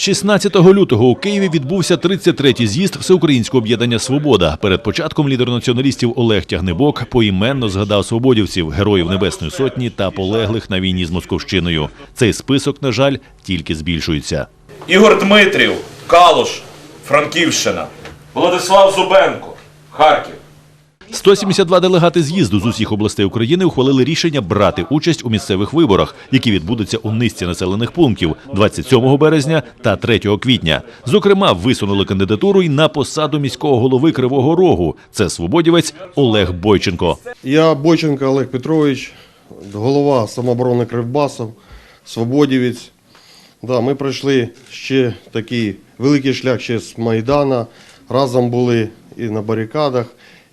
16 лютого у Києві відбувся 33-й з'їзд Всеукраїнського об'єднання Свобода. Перед початком лідер націоналістів Олег Тягнебок поіменно згадав свободівців, героїв Небесної Сотні та полеглих на війні з Московщиною. Цей список, на жаль, тільки збільшується. Ігор Дмитрів, Калуш, Франківщина, Владислав Зубенко, Харків. 172 делегати з'їзду з усіх областей України ухвалили рішення брати участь у місцевих виборах, які відбудуться у низці населених пунктів 27 березня та 3 квітня. Зокрема, висунули кандидатуру й на посаду міського голови Кривого Рогу. Це свободівець Олег Бойченко. Я Бойченко Олег Петрович, голова самооборони Кривбасов, свободівець. Да, ми пройшли ще такий великий шлях ще з Майдана. Разом були і на барикадах,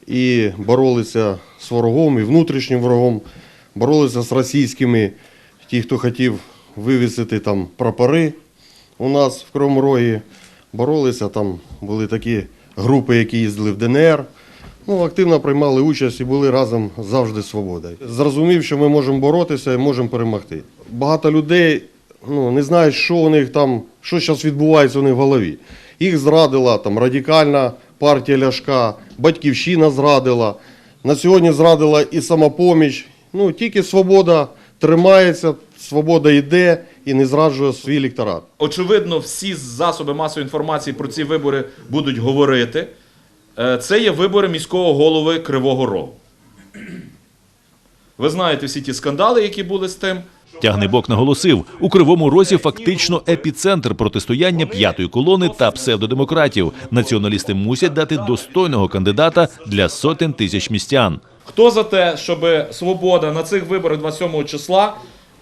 і боролися з ворогом, і внутрішнім ворогом, боролися з російськими, ті, хто хотів вивісити там прапори у нас в Кривому. Боролися, там були такі групи, які їздили в ДНР. Ну, активно приймали участь і були разом завжди з свободою. Зрозумів, що ми можемо боротися і можемо перемогти. Багато людей ну, не знають, що у них там, що зараз відбувається у них в голові. Їх зрадила там радикальна партія Ляшка, батьківщина зрадила. На сьогодні зрадила і самопоміч. Ну, тільки свобода тримається, свобода йде і не зраджує свій електорат. Очевидно, всі засоби масової інформації про ці вибори будуть говорити. Е, Це є вибори міського голови Кривого Рогу. Ви знаєте всі ті скандали, які були з тим. Тягнебок наголосив, у Кривому Розі фактично епіцентр протистояння п'ятої колони та псевдодемократів. Націоналісти мусять дати достойного кандидата для сотень тисяч містян. Хто за те, щоб свобода на цих виборах 27 числа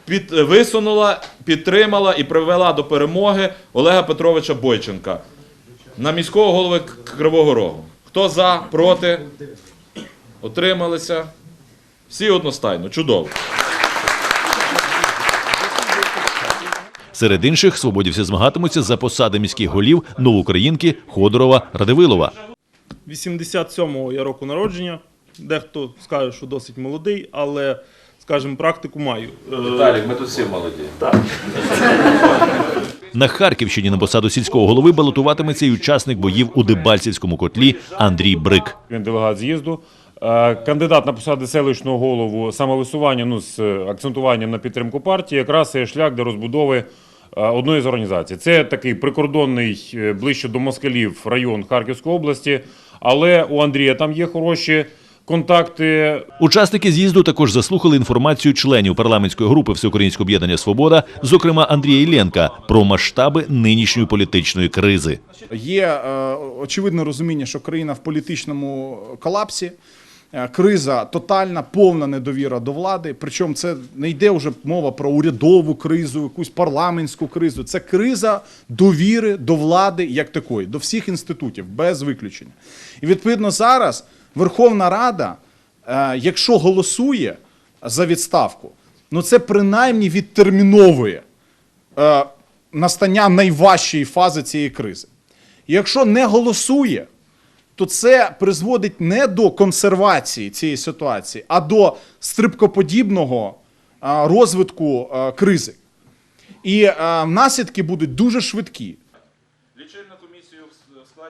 під, висунула, підтримала і привела до перемоги Олега Петровича Бойченка на міського голови Кривого Рогу? Хто за, проти? Отрималися? Всі одностайно. Чудово. Серед інших свободівці змагатимуться за посади міських голів Новоукраїнки, Ходорова, Радивилова. 87-го я року народження. Дехто скаже, що досить молодий, але, скажімо, практику маю. Е, Віталік, ми тут всі молоді. На Харківщині на посаду сільського голови балотуватиметься й учасник боїв у Дебальцівському котлі Андрій Брик. Він делегат з'їзду. Е, Кандидат на посади селищного голову самовисування ну, з акцентуванням на підтримку партії, якраз є шлях для розбудови е, одної з організацій. Це такий прикордонний е, ближче до москалів район Харківської області, але у Андрія там є хороші контакти. Учасники з'їзду також заслухали інформацію членів парламентської групи Всеукраїнського об'єднання Свобода, зокрема Андрія Іллєнка, про масштаби нинішньої політичної кризи. Є е, очевидне розуміння, що країна в політичному колапсі. Е, Криза тотальна, повна недовіра до влади. Причому це не йде вже мова про урядову кризу, якусь парламентську кризу. Це криза довіри до влади як такої, до всіх інститутів, без виключення. І відповідно зараз Верховна Рада, е, якщо голосує за відставку, ну це принаймні відтерміновує е, настання найважчої фази цієї кризи. І якщо не голосує, то це призводить не до консервації цієї ситуації, а до стрибкоподібного розвитку кризи. І наслідки будуть дуже швидкі.